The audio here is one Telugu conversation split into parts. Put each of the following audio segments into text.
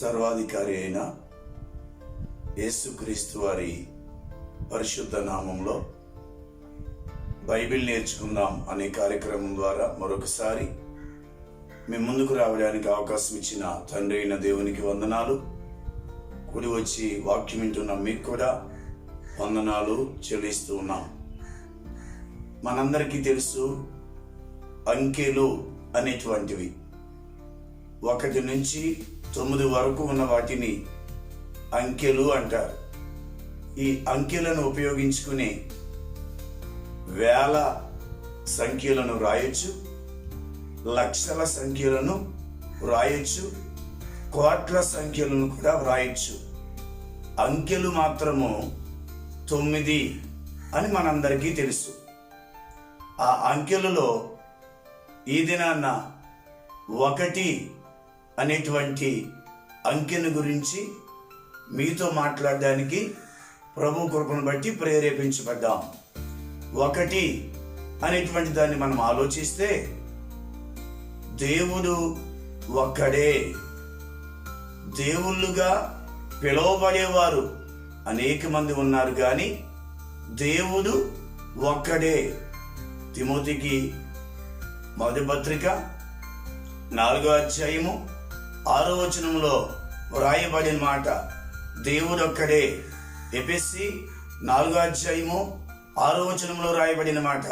సర్వాధికారి అయిన యేసుక్రీస్తు వారి పరిశుద్ధ నామంలో బైబిల్ నేర్చుకుందాం అనే కార్యక్రమం ద్వారా మరొకసారి మీ ముందుకు రావడానికి అవకాశం ఇచ్చిన తండ్రి అయిన దేవునికి వందనాలు. కూడి వచ్చి వాక్యం వింటున్న మీకు కూడా వందనాలు చెల్లిస్తూ ఉన్నాం. మనందరికీ తెలుసు అంకెలు అనేటువంటివి. ఒకటి నుంచి తొమ్మిది వరకు ఉన్న వాటిని అంకెలు అంటారు. ఈ అంకెలను ఉపయోగించుకుని వేల సంఖ్యలను రాయొచ్చు లక్షల సంఖ్యలను వ్రాయొచ్చు కోట్ల సంఖ్యలను కూడా వ్రాయొచ్చు. అంకెలు మాత్రము తొమ్మిది అని మనందరికీ తెలుసు. ఆ అంకెలలో ఈ దినాన్న ఒకటి అనేటువంటి అంకెను గురించి మీతో మాట్లాడడానికి ప్రభు కృపను బట్టి ప్రేరేపించబడ్డాం. ఒకటి అనేటువంటి దాన్ని మనం ఆలోచిస్తే దేవుడు ఒక్కడే. దేవుళ్ళుగా పిలువబడేవారు అనేక మంది ఉన్నారు కానీ దేవుడు ఒక్కడే. తిమోతికి మొదటి పత్రిక నాలుగో అధ్యాయము ఆరో వచనంలో వ్రాయబడిన మాట దేవుడు ఒక్కడే ఎపిసి నాలుగో అధ్యాయము ఆరో వచనంలో రాయబడిన మాట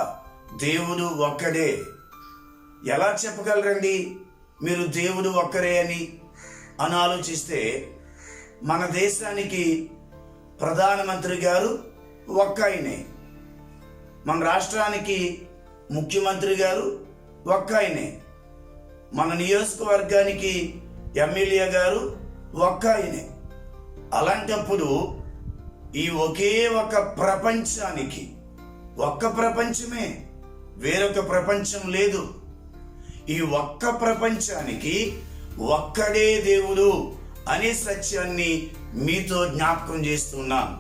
దేవుడు ఒక్కడే. ఎలా చెప్పగలరండి? మీరు దేవుడు ఒక్కరే అని అని ఆలోచిస్తే మన దేశానికి ప్రధానమంత్రి గారు ఒక్క ఆయనే మన రాష్ట్రానికి ముఖ్యమంత్రి గారు ఒక్క ఆయనే మన నియోజకవర్గానికి ఎమ్మెల్యే గారు ఒక్క ఆయనే. అలాంటప్పుడు ఈ ఒకే ఒక ప్రపంచానికి ఒక్క ప్రపంచమే వేరొక ప్రపంచం లేదు. ఈ ఒక్క ప్రపంచానికి ఒక్కడే దేవుడు అనే సత్యాన్ని మీతో జ్ఞాపకం చేస్తున్నాను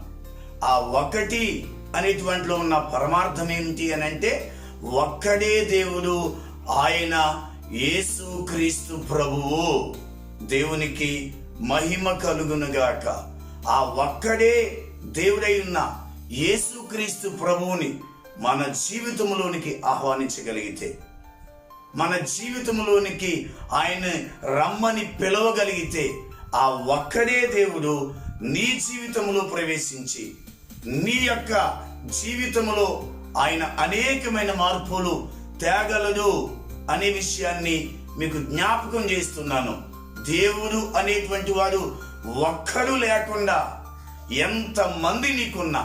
ఆ ఒకటి అనేటువంటిలో ఉన్న పరమార్థం ఏమిటి అని అంటే ఒక్కడే దేవుడు ఆయన యేసు క్రీస్తు ప్రభువు. దేవునికి మహిమ కలుగునుగాక. ఆ ఒక్కడే దేవుడై ఉన్న యేసుక్రీస్తు ప్రభువుని మన జీవితంలోనికి ఆహ్వానించగలిగితే మన జీవితంలోనికి ఆయన రమ్మని పిలవగలిగితే ఆ ఒక్కడే దేవుడు నీ జీవితంలో ప్రవేశించి నీ యొక్క జీవితంలో ఆయన అనేకమైన మార్పులు తేగలడు అనే విషయాన్ని మీకు జ్ఞాపకం చేస్తున్నాను. దేవుడు అనేటువంటి వాడు ఒక్కడు లేకుండా ఎంతమంది నీకున్నా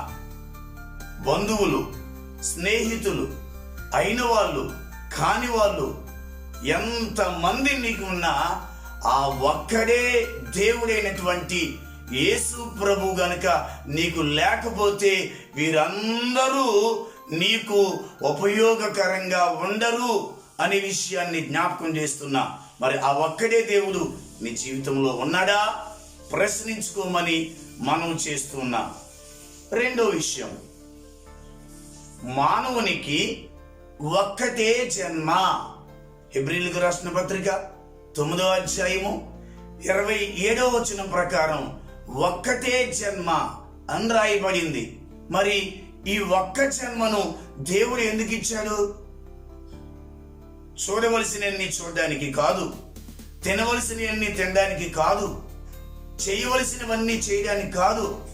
బంధువులు స్నేహితులు అయిన వాళ్ళు కాని వాళ్ళు ఎంతమంది నీకు ఉన్నా ఆ ఒక్కడే దేవుడైనటువంటి యేసు ప్రభు గనుక నీకు లేకపోతే వీరందరూ నీకు ఉపయోగకరంగా ఉండరు అనే విషయాన్ని జ్ఞాపకం చేస్తున్నా. మరి ఆ ఒక్కడే దేవుడు నీ జీవితంలో ఉన్నాడా? ప్రశ్నించుకోమని మనం చేస్తున్నా రెండో విషయం. మానవునికి ఒక్కటే జన్మ. హెబ్రిల్కు రాసిన పత్రిక తొమ్మిదో అధ్యాయము ఇరవై ఏడో వచనం ప్రకారం ఒక్కటే జన్మ అని రాయబడింది. మరి ఈ ఒక్క జన్మను దేవుడు ఎందుకు ఇచ్చాడు? చూడవలసినన్ని చూడడానికి కాదు తినవలసినవన్నీ తినడానికి కాదు చేయవలసినవన్నీ చేయడానికి కాదు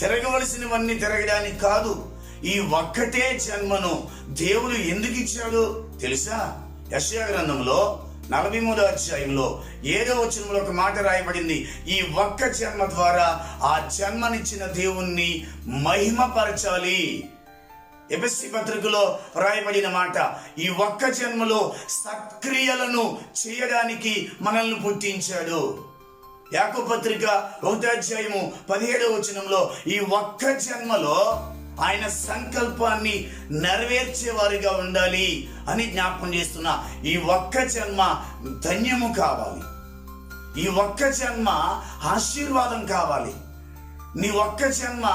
తిరగవలసినవన్నీ తిరగడానికి కాదు. ఈ ఒక్కటే జన్మను దేవుడు ఎందుకు ఇచ్చాడు తెలుసా? యశయ గ్రంథంలో నలభై మూడో అధ్యాయంలో ఏడో వచనంలో ఒక మాట రాయబడింది. ఈ ఒక్క జన్మ ద్వారా ఆ జన్మనిచ్చిన దేవుణ్ణి మహిమపరచాలి. ఎబెస్సి పత్రికలో రాయబడిన మాట ఈ ఒక్క జన్మలో సత్క్రియలను చేయడానికి మనల్ని పుట్టించాడు. యాకో పత్రిక ఒకటాధ్యాయము పదిహేడవ వచనంలో ఈ ఒక్క జన్మలో ఆయన సంకల్పాన్ని నెరవేర్చేవారిగా ఉండాలి అని జ్ఞాపకం చేస్తున్నా ఈ ఒక్క జన్మ ధన్యము కావాలి. ఈ ఒక్క జన్మ ఆశీర్వాదం కావాలి. నీ ఒక్క జన్మ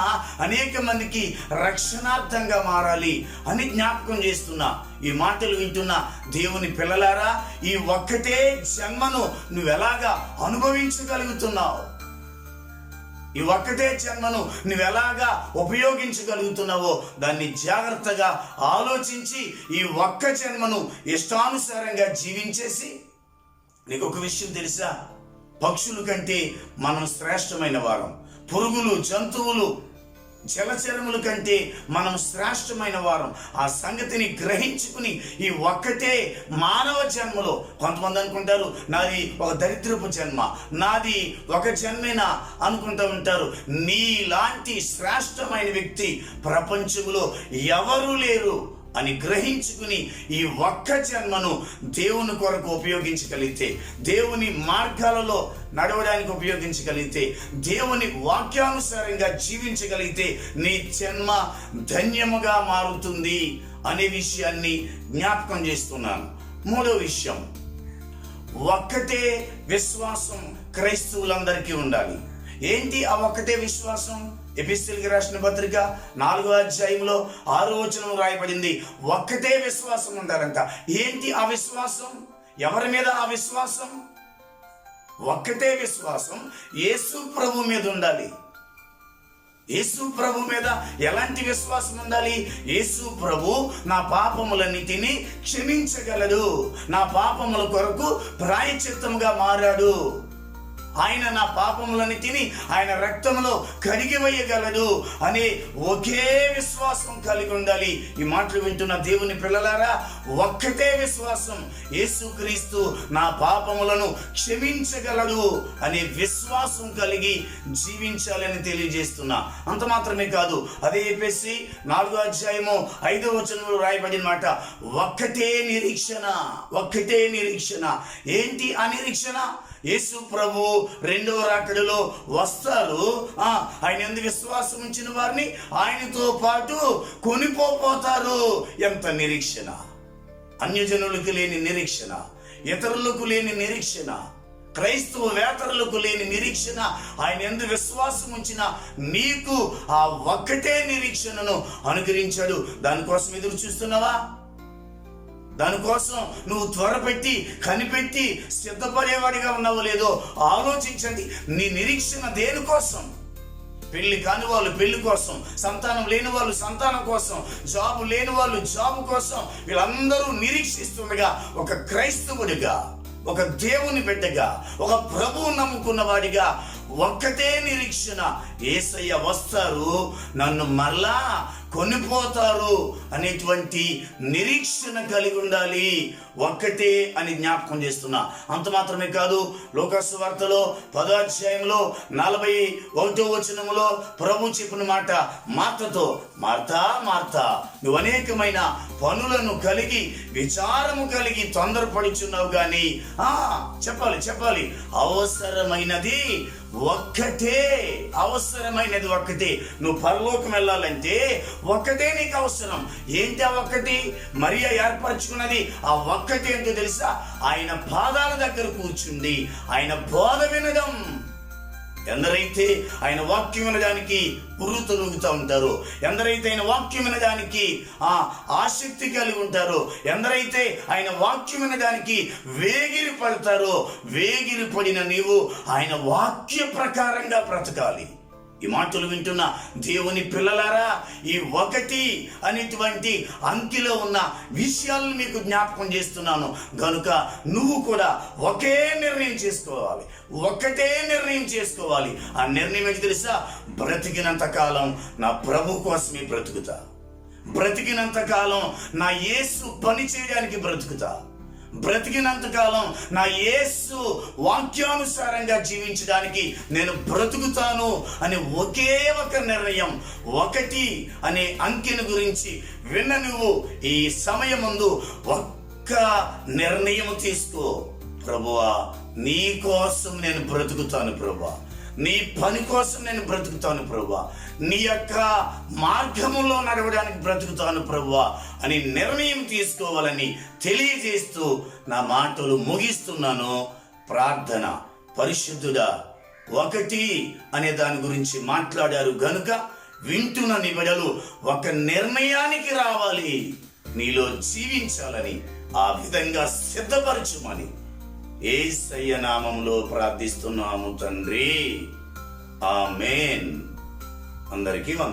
అనేక మందికి రక్షణార్థంగా మారాలి అని జ్ఞాపకం చేస్తున్నా. ఈ మాటలు వింటున్న దేవుని పిల్లలారా ఈ ఒక్కటే జన్మను నువ్వు ఎలాగా అనుభవించగలుగుతున్నావు? ఈ ఒక్కటే జన్మను నువ్వు ఎలాగా ఉపయోగించగలుగుతున్నావో దాన్ని జాగ్రత్తగా ఆలోచించి ఈ ఒక్క జన్మను ఇష్టానుసారంగా జీవించేసి నీకు ఒక విషయం తెలుసా? పక్షుల కంటే మనం శ్రేష్టమైన వారం. పురుగులు జంతువులు జలచరముల కంటే మనం శ్రేష్టమైన వారం. ఆ సంగతిని గ్రహించుకుని ఈ ఒక్కటే మానవ జన్మలో కొంతమంది అనుకుంటారు నాది ఒక దరిద్రపు జన్మ నాది ఒక జన్మేనా అనుకుంటూ ఉంటారు. నీలాంటి శ్రేష్టమైన వ్యక్తి ప్రపంచంలో ఎవరూ లేరు. అని గ్రహించుకుని ఈ ఒక్క జన్మను దేవుని కొరకు ఉపయోగించగలిగితే దేవుని మార్గాలలో నడవడానికి ఉపయోగించగలిగితే దేవుని వాక్యానుసారంగా జీవించగలిగితే నీ జన్మ ధన్యముగా మారుతుంది అనే విషయాన్ని జ్ఞాపకం చేస్తున్నాను. మూడో విషయం ఒక్కటే విశ్వాసం క్రైస్తవులందరికీ ఉండాలి. ఏంటి ఆ ఒక్కటే విశ్వాసం? ఎపిస్టిల్కి రాసిన పత్రిక నాలుగో అధ్యాయంలో ఆరో వచనం రాయబడింది. ఒక్కటే విశ్వాసం ఉండాలంట. ఏంటి ఆ విశ్వాసం? ఎవరి మీద ఆ విశ్వాసం? ఒక్కటే విశ్వాసం. యేసు ప్రభు మీద ఉండాలి. యేసు ప్రభు మీద ఎలాంటి విశ్వాసం ఉండాలి? యేసు ప్రభు నా పాపములన్నిటిని క్షమించగలడు. నా పాపముల కొరకు ప్రాయచిత్తంగా మారాడు. ఆయన నా పాపములను తిని ఆయన రక్తంలో కడిగివయ్యగలడు అనే ఒకే విశ్వాసం కలిగి ఉండాలి. ఈ మాటలు వింటున్న దేవుని పిల్లలారా ఒక్కటే విశ్వాసం. యేసుక్రీస్తు నా పాపములను క్షమించగలడు అనే విశ్వాసం కలిగి జీవించాలని తెలియజేస్తున్నా. అంత మాత్రమే కాదు అదే చెప్పేసి నాలుగో అధ్యాయము ఐదో వచనంలో రాయబడిన మాట ఒక్కటే నిరీక్షణ ఒక్కటే నిరీక్షణ. ఏంటి ఆ నిరీక్షణ? యేసు ప్రభు రెండవ రాకడలో వస్తారు ఆయన ఎందుకు విశ్వాసం ఉంచిన వారిని ఆయనతో పాటు కొనిపోతారు. ఎంత నిరీక్షణ. అన్యజనులకు లేని నిరీక్షణ ఇతరులకు లేని నిరీక్షణ క్రైస్తవ వేతరులకు లేని నిరీక్షణ ఆయన ఎందు విశ్వాసం ఉంచిన నీకు ఆ ఒక్కటే నిరీక్షణను అనుగ్రహించాడు. దానికోసం ఎదురు చూస్తున్నావా? దానికోసం నువ్వు త్వరపెట్టి కనిపెట్టి సిద్ధపడేవాడిగా ఉన్నావో లేదో ఆలోచించండి. నీ నిరీక్షణ దేనికోసం? పెళ్ళి కాని వాళ్ళు పెళ్ళి కోసం సంతానం లేని వాళ్ళు సంతానం కోసం జాబ్ లేని వాళ్ళు జాబ్ కోసం వీళ్ళందరూ నిరీక్షిస్తుండగా ఒక క్రైస్తవుడిగా ఒక దేవుని బిడ్డగా ఒక ప్రభువు నమ్ముకున్న వాడిగా ఒక్కటే నిరీక్షణ. ఏసయ్య వస్తారు నన్ను మరలా కొనిపోతారు అనేటువంటి నిరీక్షణ కలిగి ఉండాలి. ఒక్కటే అని జ్ఞాపకం చేస్తున్నా. అంత మాత్రమే కాదు లోకస్ వార్తలో పదాధ్యాయంలో నలభై ఒకటో వచనములో ప్రభు చెప్పిన మాట మార్తతో మార్తా మార్తా నువ్వు అనేకమైన పనులను కలిగి విచారము కలిగి తొందరపడుచున్నావు కానీ చెప్పాలి చెప్పాలి. అవసరమైనది ఒక్కటే అవసరమైనది ఒక్కటే. నువ్వు పరలోకం వెళ్ళాలంటే ఒక్కటే నీకు అవసరం. ఏంటి ఆ ఒక్కటి? మరియా ఏర్పరచుకున్నది ఆ ఒక్కటి ఏంటో తెలుసా? ఆయన పాదాల దగ్గర కూర్చుండి ఆయన బోధ వినడం. ఎందరైతే ఆయన వాక్యం వినడానికి ఉర్రు తొలుగుతూ ఉంటారో ఎందరైతే ఆయన వాక్యం వినడానికి ఆ ఆసక్తి కలిగి ఉంటారో ఎందరైతే ఆయన వాక్యం వినడానికి వేగిరి పడతారో వేగిరి పడిన నీవు ఆయన వాక్య ప్రకారంగా బ్రతకాలి. ఈ మాటలు వింటున్న దేవుని పిల్లలారా ఈ ఒకటి అనేటువంటి అంకిలో ఉన్న విషయాలను మీకు జ్ఞాపకం చేస్తున్నాను. కనుక నువ్వు కూడా ఒకే నిర్ణయం చేసుకోవాలి. ఒకటే నిర్ణయం చేసుకోవాలి. ఆ నిర్ణయం ఏంటి తెలుసా? బ్రతికినంత కాలం నా ప్రభు కోసమే బ్రతుకుతా. బ్రతికినంత కాలం నా యేసు పని చేయడానికి బ్రతుకుతా. బ్రతికినంత కాలం నా యేసు వాక్యానుసారంగా జీవించడానికి నేను బ్రతుకుతాను అనే ఒకే ఒక నిర్ణయం ఒకటి అనే అంకెను గురించి విన్న నువ్వు ఈ సమయమందు ఒక్క నిర్ణయం తీసుకో. ప్రభువా నీ కోసం నేను బ్రతుకుతాను ప్రభువా. నీ పని కోసం నేను బ్రతుకుతాను ప్రభువా. నీ యొక్క మార్గములో నడవడానికి బ్రతుకుతాను ప్రభువా అని నిర్ణయం తీసుకోవాలని తెలియజేస్తూ నా మాటలు ముగిస్తున్నాను. ప్రార్థన. పరిశుద్ధుడా ఒకటి అనే దాని గురించి మాట్లాడారు గనుక వింటున్న నిబిడలు ఒక నిర్ణయానికి రావాలి. నీలో జీవించాలని ఆ విధంగా సిద్ధపరచుమని. ఏసయ్య నామంలో ప్రార్థిస్తున్నాము తండ్రి. ఆమెన్. అందరికీ వంద